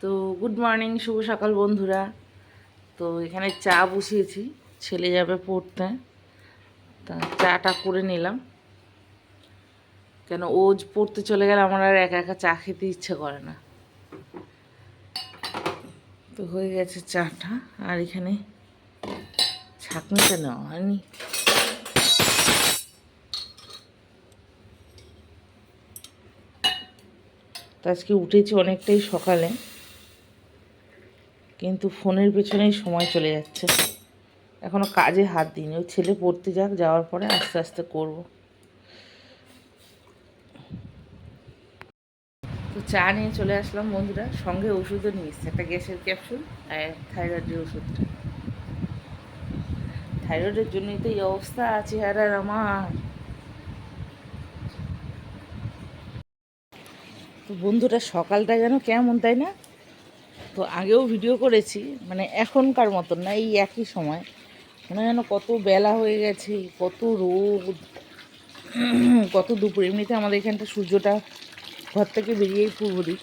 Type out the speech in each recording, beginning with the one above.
তো good morning, শুভ সকাল বন্ধুরা। তো এখানে চা বসিয়েছি, ছেলে যাবে পড়তে। তা চাটা করে নিলাম। কেন ও পড়তে চলে গেলে আমার আর একা একা চা খেতে ইচ্ছে করে না। তো হয়ে গেছে চাটা, আর এখানে ছাঁকনিটা নেওয়া হয়নি। তো আজকে উঠেছি অনেকটাই সকালে। কিন্তু ফোনের পেছনেই সময় চলে যাচ্ছে। এখনও কাজে হাত দিইনি। ওই ছেলে পড়তে যাক, যাওয়ার পরে আস্তে আস্তে করব। তো চা নিয়ে চলে আসলাম বন্ধুরা। সঙ্গে ওষুধও নিয়ে এসছে। একটা গ্যাসের ক্যাপসুল আর থাইরয়েডের ওষুধটা। থাইরয়েডের জন্যই তো এই অবস্থা আছে আর আমার। তো বন্ধুরা, সকালটা যেন কেমন, তাই না? তো আগেও ভিডিও করেছি মানে এখনকার মতন না, এই একই সময়। মনে যেন কত বেলা হয়ে গেছে, কত রোদ, কত দুপুর। এমনিতে আমাদের এখানটা সূর্যটা ঘর থেকে বেরিয়েই পূর্ব দিক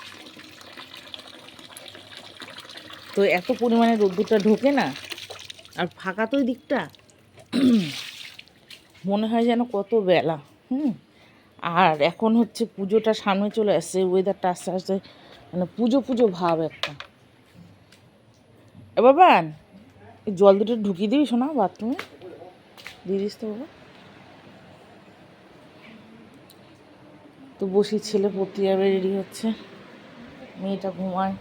তো এত পরিমাণে রোদ্দুরটা ঢোকে না, আর ফাঁকা তো দিকটা। মনে হয় যেন কত বেলা, হুম। আর এখন হচ্ছে পুজোটা সামনে চলে আসছে ওয়েদারটা আস্তে আস্তে মানে পুজো পুজো ভাব একটা। এ বাবান জল দুটো ঢুকিয়ে দিবি শোনা বাথরুমে। দিয়ে দিস তো বাবা। তো বসি ছেলে পড়তে যাবে রেডি হচ্ছে। মেয়েটা ঘুমায়।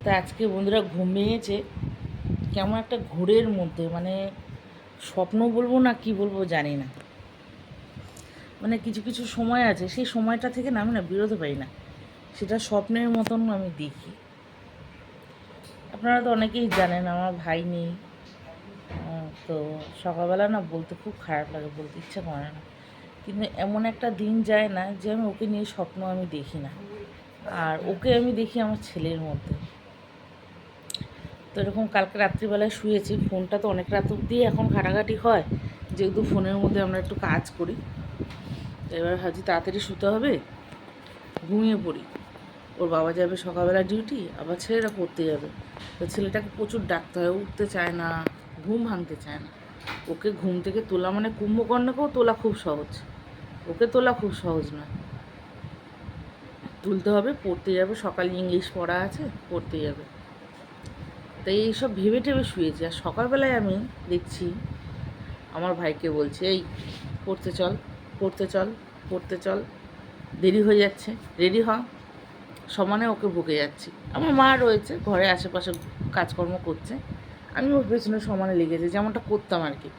তা আজকে বন্ধুরা ঘুম ভেঙেছে কেমন একটা ঘোরের মধ্যে মানে স্বপ্ন বলব না কি বলব জানি না। মানে কিছু কিছু সময় আছে, সেই সময়টা থেকে না আমি না বেরোতে পারি না। সেটা স্বপ্নের মতন আমি দেখি। আপনারা তো অনেকেই জানেন, আমার ভাই নেই। তো সকালবেলা না বলতে খুব খারাপ লাগে, বলতে ইচ্ছা করে না। কিন্তু এমন একটা দিন যায় না যে আমি ওকে নিয়ে স্বপ্ন আমি দেখি না। আর ওকে আমি দেখি আমার ছেলের মধ্যে। তো এরকম কালকে রাত্রিবেলায় শুয়েছি, ফোনটা তো অনেক রাত অব্দি এখন ঘাটাঘাটি হয়। যেহেতু ফোনের মধ্যে আমরা একটু কাজ করি এবার ভাবছি তাড়াতাড়ি শুতে হবে, ঘুমিয়ে পড়ি। ওর বাবা যাবে সকালবেলা ডিউটি আবার ছেলেরা পড়তে যাবে। তো ছেলেটাকে প্রচুর ডাকতে হয় উঠতে চায় না, ঘুম ভাঙতে চায় না। ওকে ঘুম থেকে তোলা মানে কুম্ভকর্ণকেও তোলা খুব সহজ। ওকে তোলা খুব সহজ না তুলতে হবে, পড়তে যাবে, সকালে ইংলিশ পড়া আছে, পড়তে যাবে। তাই এইসব ভেবে টেবে শুয়েছি। আর সকালবেলায় আমি দেখছি, আমার ভাইকে বলছি, এই, পড়তে চল পড়তে চল পড়তে চল, দেরি হয়ে যাচ্ছে রেডি হ। সমানে ওকে বকে যাচ্ছি। আমার মা রয়েছে, ঘরে আশেপাশে কাজকর্ম করছে। আমি ওর পেছনে সমানে লেগেছি, যেমনটা করতাম আর কি।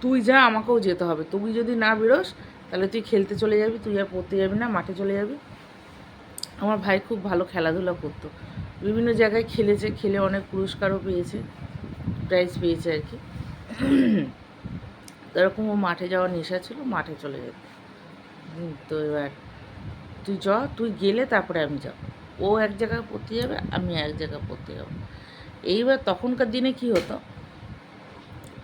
তুই যা, আমাকেও যেতে হবে। তুই যদি না বেরোস, তাহলে তুই খেলতে চলে যাবি, তুই আর পড়তে যাবি না, মাঠে চলে যাবি। আমার ভাই খুব ভালো খেলাধুলা করতো। বিভিন্ন জায়গায় খেলেছে, খেলে অনেক পুরস্কারও পেয়েছে প্রাইজ পেয়েছে আর কি। এরকম ও মাঠে যাওয়ার নেশা ছিল, মাঠে চলে যেত। তো এবার তুই চ, তুই গেলে তারপরে আমি যাব। ও এক জায়গায় পড়তে যাবে, আমি এক জায়গায় পড়তে যাব। এইবার তখনকার দিনে কি হতো?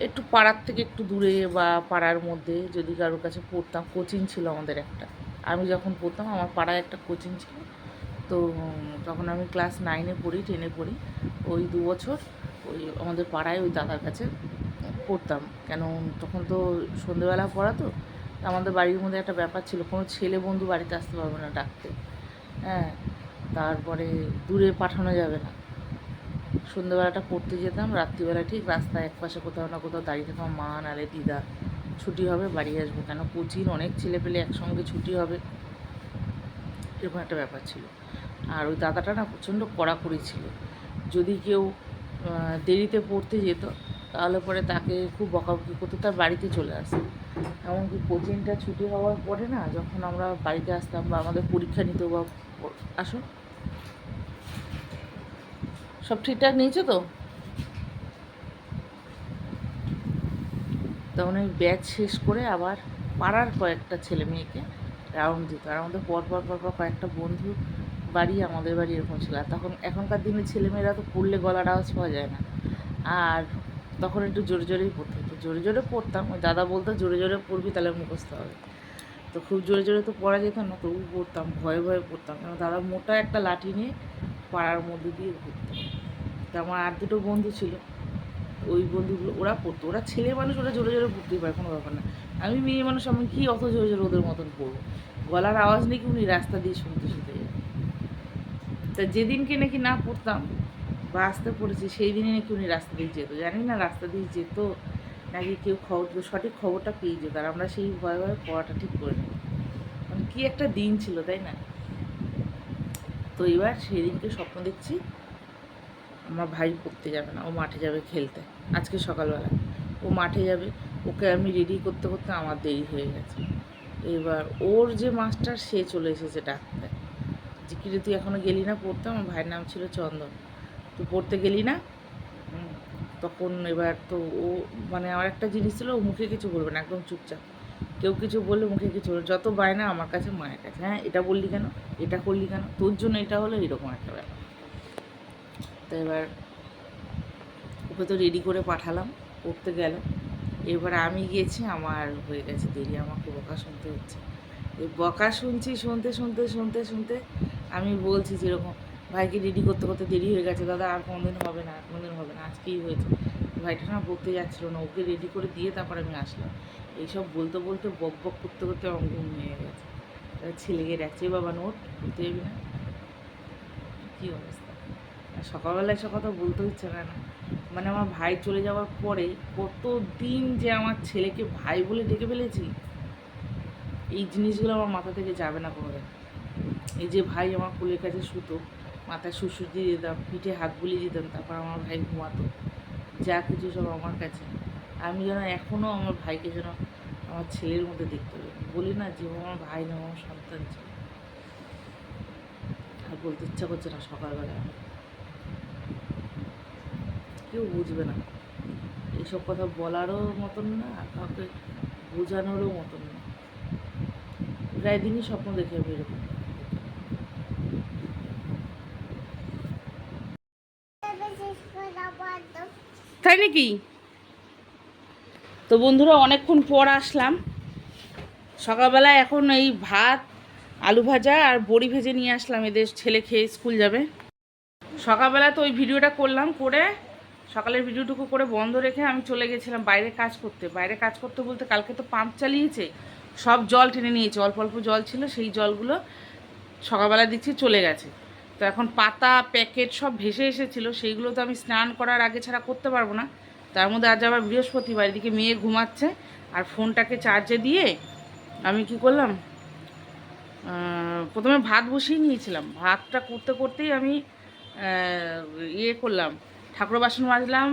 একটু পাড়ার থেকে একটু দূরে বা পাড়ার মধ্যে যদি কারোর কাছে পড়তাম, কোচিং ছিল আমাদের একটা। আমি যখন পড়তাম, আমার পাড়ায় একটা কোচিং ছিল। তো তখন আমি ক্লাস নাইনে পড়ি, টেনে পড়ি। ওই দু বছর ওই আমাদের পাড়ায় ওই দাদার কাছে পড়তাম। কেন, তখন তো সন্ধেবেলা পড়া তো তা আমাদের বাড়ির মধ্যে একটা ব্যাপার ছিল, কোনো ছেলে বন্ধু বাড়িতে আসতে পারবে না ডাকতে। হ্যাঁ তারপরে দূরে পাঠানো যাবে না। সন্ধ্যেবেলাটা পড়তে যেতাম, রাত্রিবেলা ঠিক রাস্তায় একপাশে কোথাও না কোথাও দাঁড়িয়ে থাকতাম মা নালে দিদা। ছুটি হবে, বাড়ি আসব কেন? কোচিং অনেক ছেলে পেলে একসঙ্গে ছুটি হবে। এরকম একটা ব্যাপার ছিল। আর ওই দাদাটা না প্রচণ্ড কড়াকড়ি ছিল। যদি কেউ দেরিতে পড়তে যেত, তাহলে পরে তাকে খুব বকাবকি করতো, তার বাড়িতে চলে আসতো। এমনকি কোচিংটা ছুটি হওয়ার পরে না, যখন আমরা বাড়িতে আসতাম বা আমাদের পরীক্ষা নিত বা আসো। সব ঠিকঠাক নিয়েছো তো? তখন ওই ব্যাচ শেষ করে আবার পাড়ার কয়েকটা ছেলে মেয়েকে রাউন্ড দিত। আর আমাদের পর পর পর পর কয়েকটা বন্ধু বাড়ি আমাদের বাড়ি এরকম ছিল। আর তখন এখনকার দিনে ছেলেমেয়েরা তো পড়লে গলার আওয়াজ পাওয়া যায় না। আর তখন একটু জোরে জোরেই পড়তে হতো জোরে জোরে পড়তাম, ওই দাদা বলতো, জোরে জোরে পড়বি তাহলে মুখস্থ হবে। তো খুব জোরে জোরে তো পড়া যেত না, তবু পড়তাম, ভয়ে ভয়ে পড়তাম। কারণ দাদা, মোটা একটা লাঠি নিয়ে পাড়ার মধ্যে দিয়ে ঘুরতো। তো আমার আর দুটো বন্ধু ছিল, ওই বন্ধুগুলো, ওরা পড়তো। ওরা ছেলে মানুষ, ওরা জোরে জোরে পড়তেই পারে, কোনো ব্যাপার না। আমি মেয়ে মানুষ, আমি কি অত জোরে জোরে ওদের মতন পড়ব? গলার আওয়াজ নাকি উনি রাস্তা দিয়ে শুনতে শুনতে তা যেদিনকে নাকি না পড়তাম বা আসতে পড়েছি, সেই দিনই নাকি উনি রাস্তা দিয়ে যেত। জানি না, রাস্তা দিয়ে যেত নাকি কেউ খবর সঠিক খবরটা পেয়ে যেত, আর আমরা সেই ভয়ে ভয়ে পড়াটা ঠিক করে নিই মানে কী একটা দিন ছিল, তাই না? তো এবার সেই দিনকে স্বপ্ন দেখছি, আমার ভাই পড়তে যাবে না, ও মাঠে যাবে খেলতে, আজকে সকালবেলা। ও মাঠে যাবে, ওকে আমি রেডি করতে করতে আমার দেরি হয়ে গেছে। এবার ওর যে মাস্টার, সে চলে এসেছে ডাকতে। যে, কিরে, তুই এখনও গেলি না পড়তে? আমার ভাইয়ের নাম ছিল চন্দন। তুই পড়তে গেলি না? তখন এবার তো ও মানে আমার একটা জিনিস ছিল, ও মুখে কিছু বলবে না, একদম চুপচাপ। কেউ কিছু বললে মুখে কিছু বলবে যত বায়না আমার কাছে মায়ের কাছে। হ্যাঁ এটা বললি কেন? এটা করলি কেন? তোর জন্য এটা হলো এরকম একটা ব্যাপার। তো এবার ওকে তো রেডি করে পাঠালাম, পড়তে গেল। এবার আমি গিয়েছি আমার হয়ে গেছে দেরি, আমাকে বকা শুনতে হচ্ছে। এই বকা শুনছি, শুনতে শুনতে শুনতে শুনতে আমি বলছি যেরকম ভাইকে রেডি করতে করতে দেরি হয়ে গেছে, দাদা, আর কোনোদিন হবে না, আর কোনোদিন হবে না, আজকেই হয়েছে। ভাইটা না পড়তে যাচ্ছিল না, ওকে রেডি করে দিয়ে তারপর আমি আসলাম। এইসব বলতে বলতে বক বক করতে করতে আমার ঘুম হয়ে গেছে। ছেলেকে "এ বাবা, নোট, পড়তে যাবি না? কী অবস্থা? সকালবেলা এসব কথা বলতে হচ্ছে না না। মানে আমার ভাই চলে যাওয়ার পরে কত দিন যে আমার ছেলেকে ভাই বলে ডেকে ফেলেছি, এই জিনিসগুলো আমার মাথা থেকে যাবে না কোনোদিন। এই যে ভাই আমার কোলের কাছে শুতো মাথায় শ্বশুর দিয়ে দিতাম, পিঠে হাত বুলিয়ে দিতাম, তারপর আমার ভাই ঘুমাতো। যা কিছু সব আমার কাছে। আমি যেন এখনও আমার ভাইকে যেন আমার ছেলের মধ্যে দেখতে পাই। বলি না যে আমার ভাই না আমার সন্তান ছিল। আর বলতে ইচ্ছা করছে না সকালবেলা। কেউ বুঝবে না। এইসব কথা বলারও মতন না, কাউকে বোঝানোরও মতন না। প্রায় দিনই স্বপ্ন দেখে আমি এরকম তাই নাকি? তো বন্ধুরা, অনেকক্ষণ পর আসলাম। সকালবেলা এখন এই ভাত, আলু ভাজা আর বড়ি ভেজে নিয়ে আসলাম। এদের ছেলে খেয়ে স্কুল যাবে। সকালবেলা তো ওই ভিডিওটা করলাম করে, সকালের ভিডিওটুকু করে বন্ধ রেখে আমি চলে গেছিলাম বাইরে কাজ করতে। বাইরে কাজ করতে বলতে কালকে তো পাম্প চালিয়েছে, সব জল টেনে নিয়েছে। অল্প অল্প জল ছিল, সেই জলগুলো সকালবেলা দিচ্ছি চলে গেছে। তো এখন পাতা, প্যাকেট সব ভেসে এসেছিল, সেইগুলো তো আমি স্নান করার আগে ছাড়া করতে পারব না। তার মধ্যে আজ আবার বৃহস্পতিবার, এদিকে মেয়ে ঘুমাচ্ছে, আর ফোনটাকে চার্জে দিয়ে আমি কি করলাম প্রথমে ভাত বসিয়ে নিয়েছিলাম। ভাতটা করতে করতেই আমি ইয়ে করলাম ঠাকুর বাসন মাজলাম,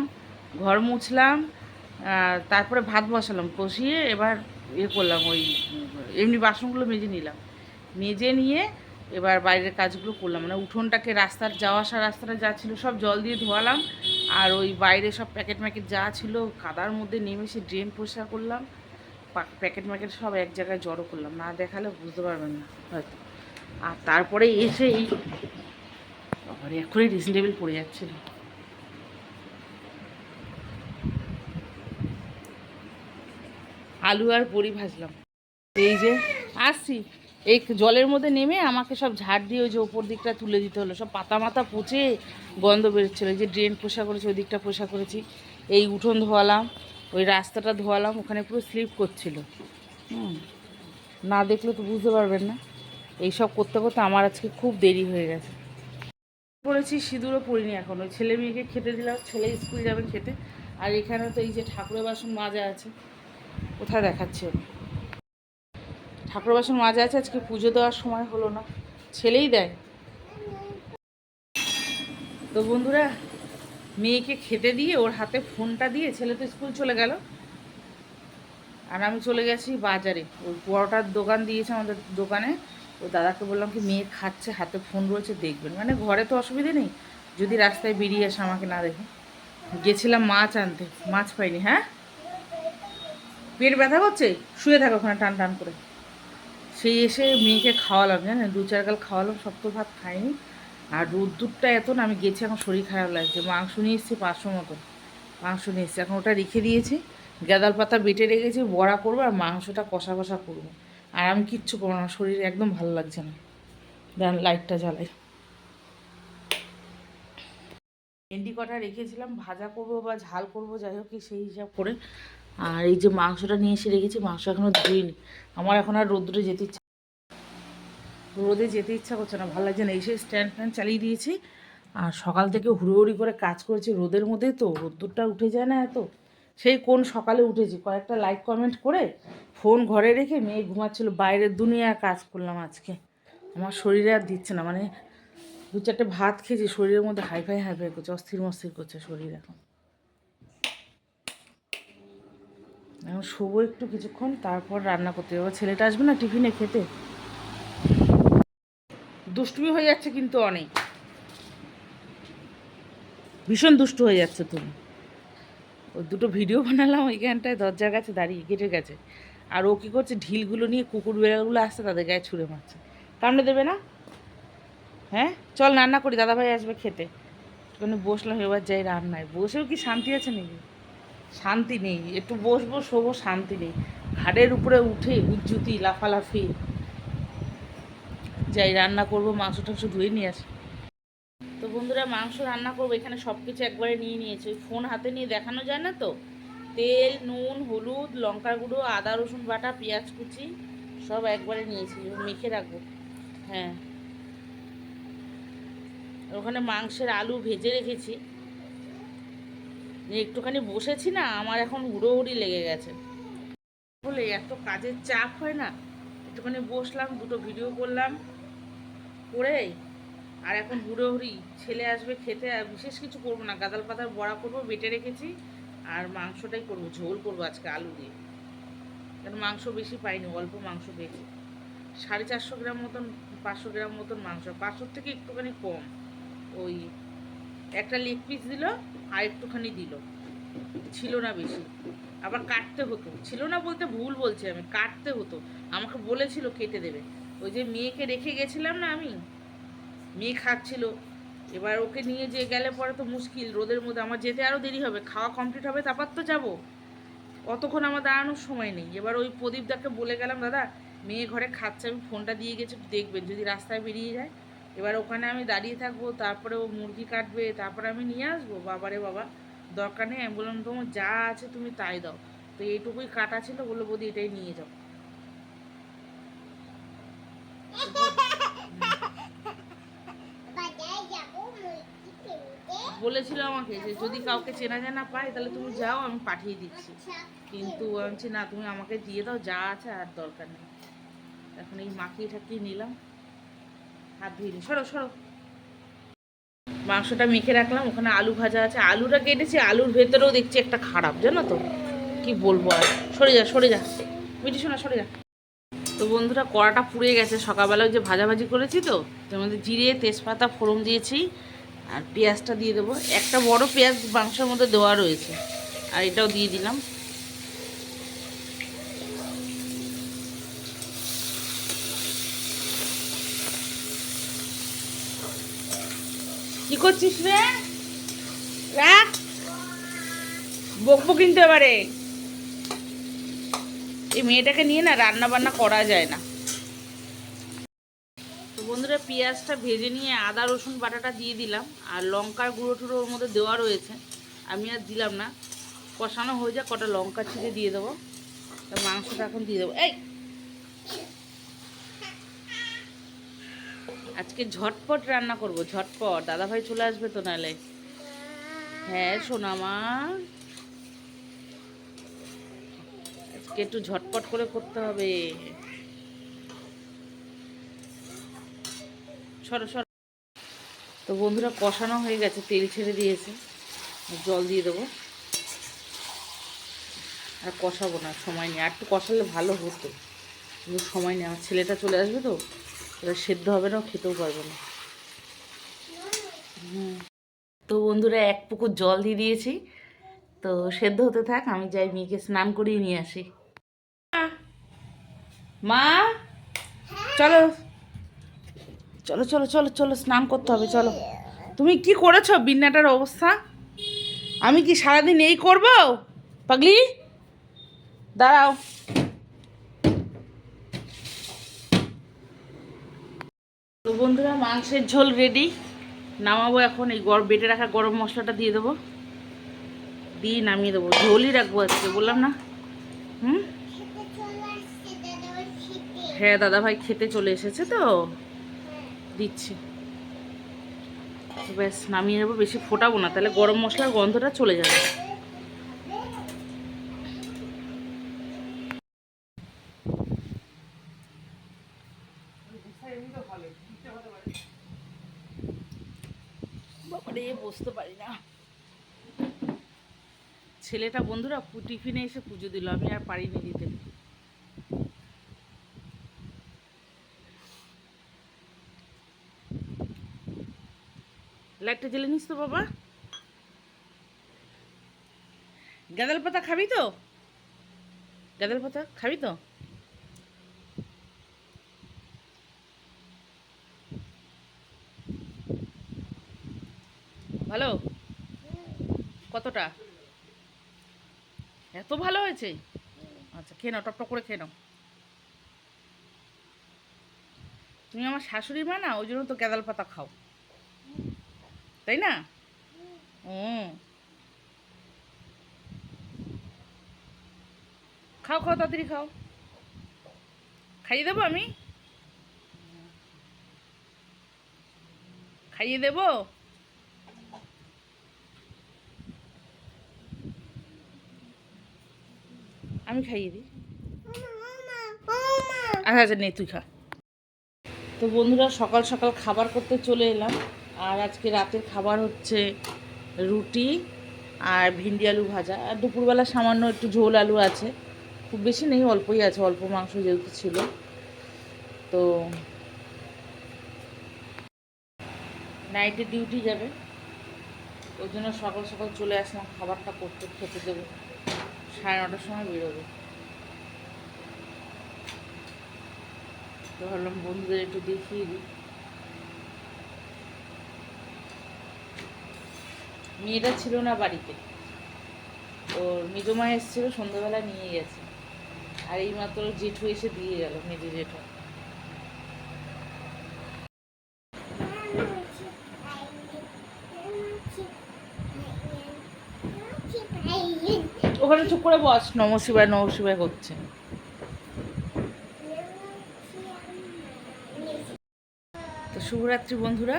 ঘর মুছলাম তারপরে ভাত বসালাম, কষিয়ে এবার ইয়ে করলাম, ওই এমনি বাসনগুলো মেজে নিলাম। মেজে নিয়ে এবার বাইরের কাজগুলো করলাম। মানে উঠোনটাকে রাস্তার যাওয়া আসা রাস্তাটা যা ছিল সব জল দিয়ে ধোয়ালাম। আর ওই বাইরে সব প্যাকেট ম্যাকেট যা ছিল কাদার মধ্যে নেমে সে ড্রেন পরিষ্কার করলাম। প্যাকেট ম্যাকেট সব এক জায়গায় জড়ো করলাম। না দেখালে বুঝতে পারবেন না, হয়তো। আর তারপরে এসে এই এখনই ড্রেসিং টেবিল পড়ে যাচ্ছিল। আলু আর বড়ি ভাজলাম। এই যে, আসছি। এই জলের মধ্যে নেমে আমাকে সব ঝাড় দিয়ে ওই যে ওপর দিকটা তুলে দিতে হলো। সব পাতা মাথা পচে গন্ধ বেরোচ্ছিলো। যে ড্রেন পোষা করেছি, ওই দিকটা পোষা করেছি। এই উঠোন ধোয়ালাম, ওই রাস্তাটা ধোয়ালাম, ওখানে পুরো স্লিপ করছিল। না দেখলে তো বুঝতে পারবেন না। এইসব করতে করতে আমার আজকে খুব দেরি হয়ে গেছে। পড়েছি, সিঁদুরও পড়িনি এখন। ওই ছেলে মেয়েকে খেতে দিলাম, ছেলে স্কুল যাবে খেতে। আর এখানে তো এই যে ঠাকুরের বাসন মাজা আছে, কোথায় দেখাচ্ছি আমি ঠাকুর বাসন মাজা আছে, আজকে পুজো দেওয়ার সময় হলো না। ছেলেই দেয়। তো বন্ধুরা, মেয়েকে খেতে দিয়ে ওর হাতে ফোনটা দিয়ে ছেলে তো স্কুল চলে গেল। আর আমি চলে গেছি বাজারে। ওই পরোটার দোকান দিয়েছে আমাদের দোকানে। ও দাদাকে বললাম কি, মেয়ে খাচ্ছে, হাতে ফোন রয়েছে, দেখবেন। মানে ঘরে তো অসুবিধে নেই। যদি রাস্তায় বেরিয়ে আসে আমাকে না দেখে। গেছিলাম মাছ আনতে। মাছ পাইনি হ্যাঁ? পেট ব্যথা করছে? শুয়ে থাকো ওখানে টান টান করে। সেই এসে মেয়েকে খাওয়ালাম, জানেন? দু চার গাল খাওয়ালাম সব তো ভাত খাইনি। আর রোদ্দুরটা এত না, আমি গেছি এখন শরীর খারাপ লাগছে। মাংস নিয়ে এসেছি পাঁচশো মতন। মাংস নিয়ে এসেছি। এখন ওটা রেখে দিয়েছি। গাদাল পাতা বেটে রেখেছি, বড়া করব আর মাংসটা কষা কষা করব। আর আমি কিচ্ছু করব না শরীর একদম ভালো লাগছে না। দেন লাইটটা জ্বালাই। ভেন্ডি কটা রেখেছিলাম, ভাজা করব বা ঝাল করব, যাই হোক, সেই হিসাব করে আর এই যে মাংসটা নিয়ে এসে রেখেছি, মাংস এখনও ধুইনি। আমার এখন আর রোদ্রে যেতে ইচ্ছা রোদে যেতে ইচ্ছা করছে না। ভালো লাগছে না। এসে স্ট্যান্ড ফ্যান চালিয়ে দিয়েছি। আর সকাল থেকে হুড়োহুড়ি করে কাজ করেছি রোদের মধ্যে তো, রোদ্দুরটা উঠে যায় না এত। সেই কোন সকালে উঠেছি? কয়েকটা লাইক কমেন্ট করে ফোন ঘরে রেখে মেয়ে ঘুমাচ্ছিল। বাইরের দুনিয়ায় কাজ করলাম আজকে। আমার শরীরে আর দিচ্ছে না। মানে দু চারটে ভাত খেয়েছি। শরীরের মধ্যে হাইফাই হাইফাই করছে, অস্থির মস্থির করছে শরীর এখন। এখন শোবো একটু কিছুক্ষণ, তারপর রান্না করতে যাব। ছেলেটা আসবে না টিফিনে খেতে? দুষ্টুমি হয়ে যাচ্ছে কিন্তু অনেক। ভীষণ দুষ্টু হয়ে যাচ্ছে তুমি ওই দুটো ভিডিও বানালাম ওইখানটায়, দরজার কাছে দাঁড়িয়ে গেটের কাছে। আর ও কী করছে, ঢিলগুলো নিয়ে কুকুর বেড়ালগুলো আসছে, তাদের গায়ে ছুঁড়ে মারছে। কামড়ে দেবে না? হ্যাঁ? চল রান্না করি, দাদাভাই আসবে খেতে। ওখানে বসলাম, এবার যাই রান্নায়। বসেও কি শান্তি আছে নাকি? শান্তি নেই, একটু বসবো, শোবো, শান্তি নেই। ঘাড়ের উপরে উঠে উজ্জুতি লাফালাফি। যাই রান্না করব, মাংস টাংস ধুয়ে নিয়ে আসি। তো বন্ধুরা, মাংস রান্না করব, এখানে সব কিছু একবারে নিয়ে নিয়েছি। ওই ফোন হাতে নিয়ে দেখানো যায় না তো? তেল, নুন, হলুদ, লঙ্কার গুঁড়ো, আদা, রসুন বাটা, পেঁয়াজ কুচি, সব একবারে নিয়েছি, মেখে রাখব। হ্যাঁ। ওখানে মাংসের আলু ভেজে রেখেছি। একটুখানি বসেছি না, আমার এখন হুড়োহুড়ি লেগে গেছে। বলে, এত কাজের চাপ হয় না? একটুখানি বসলাম, দুটো ভিডিও করলাম করে আর এখন হুড়োহুড়ি, ছেলে আসবে খেতে, আর বিশেষ কিছু করব না। গাদাল পাতার বড়া করব, বেটে রেখেছি, আর মাংসটাই করব, ঝোল করব আজকে আলু দিয়ে। কারণ মাংস বেশি পাইনি, অল্প মাংস পেয়েছি। সাড়ে চারশো গ্রাম মতন, পাঁচশো গ্রাম মতন মাংস, পাঁচশোর থেকে একটুখানি কম। ওই একটা লেগ পিস দিল আর একটুখানি দিল। ছিল না বেশি। আবার কাটতে হতো। ছিল না বলতে ভুল বলছি আমি, কাটতে হতো। আমাকে বলেছিল কেটে দেবে। ওই যে মেয়েকে রেখে গেছিলাম না আমি, মেয়ে খাচ্ছিল। এবার ওকে নিয়ে যে গেলে পরে তো মুশকিল, রোদের মধ্যে আমার যেতে আরও দেরি হবে, খাওয়া কমপ্লিট হবে, তারপর তো যাব। অতক্ষণ আমার দাঁড়ানোর সময় নেই। এবার ওই প্রদীপদাকে বলে গেলাম, দাদা, মেয়ে ঘরে খাচ্ছে, আমি ফোনটা দিয়ে গেছি দেখবেন। যদি রাস্তায় বেরিয়ে যায় এবার ওখানে আমি দাঁড়িয়ে থাকব, তারপরে ও মুরগি কাটবে, তারপরে আমি নিয়ে আসব। বাবারে বাবা, দরকার নেই আমি বললাম তোমার যা আছে তুমি তাই দাও। তো এইটুকুই কাটা ছিল, বলল বৌদি এটাই নিয়ে যাও। বলেছিল আমাকে যে যদি কাউকে চেনা জানা পাই তাহলে তুমি যাও, আমি পাঠিয়ে দিচ্ছি। কিন্তু আমি না, তুমি আমাকে দিয়ে দাও, যা আছে আর দরকার নেই। এখন এই মাখিয়ে ঠাকিয়ে নিলাম। হাত ধুয়ে নি। সরো সরো। মাংসটা মেখে রাখলাম, ওখানে আলু ভাজা আছে। আলুটা কেটেছি, আলুর ভেতরেও দেখছি একটা খারাপ, জানো তো? কি বলব আর? সরে যা সরে যা। মিটি শোনা, সরে যা। তো বন্ধুরা, কড়াটা পুড়ে গেছে। সকালবেলা যে ভাজাভাজি করেছি তো, তার মধ্যে জিরে, তেজপাতা, ফোড়ন দিয়েছি, আর পেঁয়াজটা দিয়ে দেবো। একটা বড় পেঁয়াজ মাংসের মধ্যে দেওয়া রয়েছে, আর এটাও দিয়ে দিলাম। কি করছিস রে? রাখ বকবো কিন্তু এবারে। এই মেয়েটাকে নিয়ে না রান্না বান্না করা যায় না। তো বন্ধুরা, পেঁয়াজটা ভেজে নিয়ে আদা, রসুন, বাটাটা দিয়ে দিলাম। আর লঙ্কার গুঁড়ো টুড়ো ওর মধ্যে দেওয়া রয়েছে। আমি আর দিলাম না। কষানো হয়ে যায় কটা লঙ্কা ছিঁড়ে দিয়ে দেবো। মাংসটা এখন দিয়ে দেবো। এই! আজকে ঝটপট রান্না করব, ঝটপট। দাদাভাই চলে আসবে তো নাহলে হ্যাঁ সোনামা আজকে একটু ঝটপট করে করতে হবে। সরো সরো। তো বন্ধুরা, কষানো হয়ে গেছে, তেল ছেড়ে দিয়েছে। জল দিয়ে দেবো। আর কষাবো না, সময় নেই। আর একটু কষালে ভালো হতো। কিন্তু সময় নেই, আমার ছেলেটা চলে আসবে তো। এবার সেদ্ধ হবে না, খেতেও পারবে না। তো বন্ধুরা, এক পুকুর জল দিয়ে দিয়েছি। তো সেদ্ধ হতে থাক, আমি যাই মেয়েকে স্নান করিয়ে নিয়ে আসি। মা! চলো। চলো চলো চলো চলো, স্নান করতে হবে, চলো। তুমি কি করেছ বিন্নাটার অবস্থা? আমি কি সারাদিন এই করব? পাগলি? দাঁড়াও। তো বন্ধুরা, মাংসের ঝোল রেডি নামাবো এখন এই গরম বেটে রাখা গরম মশলাটা দিয়ে দেবো। দিয়ে নামিয়ে দেবো। ঝোলই রাখব আজকে, বললাম না? হুম? হ্যাঁ দাদা ভাই খেতে চলে এসেছে তো। দিচ্ছি। ব্যাস, নামিয়ে নেব, বেশি ফোটাবো না। তাহলে গরম মশলার গন্ধটা চলে যাবে। বসতে পারি না। ছেলেটা বন্ধুরা টিফিনে এসে পুজো দিল, আমি আর পারিনি দিতে। লাইটটা জেলে নিস তো বাবা। গাঁদাল পাতা খাবি তো? গাঁদাল পাতা খাবি তো? ভালো? কতটা? এত ভালো হয়েছে? আচ্ছা খেয়ে নাও টপ করে খেয়ে নাও। তুমি আমার শাশুড়ি মা না, ওই জন্য তো কেদাল পাতা খাও। তাই না? হুম খাও খাও, তাড়াতাড়ি খাও। খাইয়ে দেবো আমি? খাইয়ে দেবো? আমি খাইয়ে দিই। আচ্ছা আচ্ছা নে তুই খা। তো বন্ধুরা সকাল সকাল খাবার করতে চলে এলাম। আর আজকে রাতের খাবার হচ্ছে রুটি আর ভিন্ডি আলু ভাজা। আর দুপুরবেলা সামান্য একটু ঝোল আলু আছে। খুব বেশি নেই অল্পই আছে অল্প মাংস যেহেতু ছিল। তো নাইটে ডিউটি যাবে। ওই জন্য সকাল সকাল চলে আসলাম খাবারটা করতে খেতে দেবো। সাড়ে নটার সময় বেরোবে। তো ভাবলাম বন্ধুদের একটু দেখিয়ে দিই। মেয়েটা ছিল না বাড়িতে। ওর মেজমা এসেছিল, সন্ধ্যাবেলা নিয়ে গেছে। আর এইমাত্র জেঠু এসে দিয়ে গেল, মেজে জেঠু ওখানে চুপ করে বস, নম শিবায় নম শিবায় করছে তো শুভরাত্রি বন্ধুরা,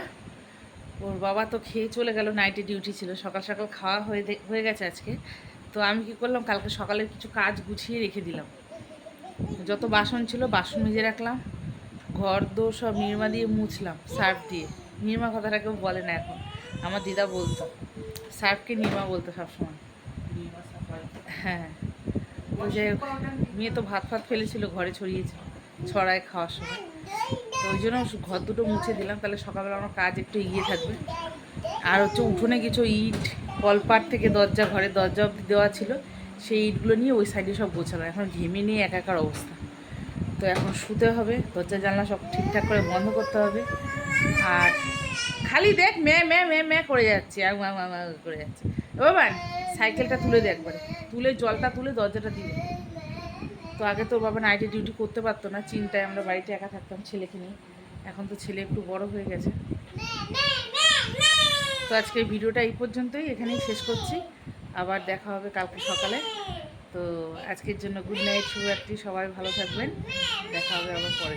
ওর বাবা তো খেয়ে চলে গেল নাইটে ডিউটি ছিল, সকাল সকাল খাওয়া হয়ে হয়ে গেছে আজকে। তো আমি কি করলাম, কালকে সকালের কিছু কাজ গুছিয়ে রেখে দিলাম। যত বাসন ছিল, বাসন মেজে রাখলাম, ঘর দো সব নির্মা দিয়ে মুছলাম, সার্ফ দিয়ে। নির্মা কথাটা কেউ বলে না এখন, আমার দিদা বলতো, সার্ফকে নির্মা বলতো সবসময়। হ্যাঁ। ওই যে মেয়ে তো ভাত ফাত ফেলেছিল, ঘরে ছড়িয়েছিল, ছড়ায় খাওয়ার সময়। তো ওই জন্য ঘর দুটো মুছে দিলাম, তাহলে সকালবেলা আমার কাজ একটু এগিয়ে থাকবে। আর হচ্ছে উঠোনে কিছু ইট, কলপাট থেকে দরজা ঘরে দরজা অব্দি দেওয়া ছিল, সেই ইটগুলো নিয়ে ওই সাইডে সব গোছানো। এখন ঘেমে নিয়ে একাকার অবস্থা। তো এখন শুতে হবে, দরজা, জানলা সব ঠিকঠাক করে বন্ধ করতে হবে। আর খালি দেখ মে মে মে মে করে যাচ্ছে আর করে যাচ্ছে। বাবা সাইকেলটা তুলে দে একবারে। তুলে জলটা তুলে দরজাটা দিয়ে তো আগে তো বাবা নাইটে ডিউটি করতে পারতো না, চিন্তায় আমরা বাড়িতে একা থাকতাম ছেলেকে নিয়ে। এখন তো ছেলে একটু বড় হয়ে গেছে। তো আজকে ভিডিওটা এই পর্যন্তই, এখানেই শেষ করছি। আবার দেখা হবে কালকে সকালে। তো আজকের জন্য গুড নাইট শুভরাত্রি, সবাই ভালো থাকবেন। দেখা হবে আবার পরে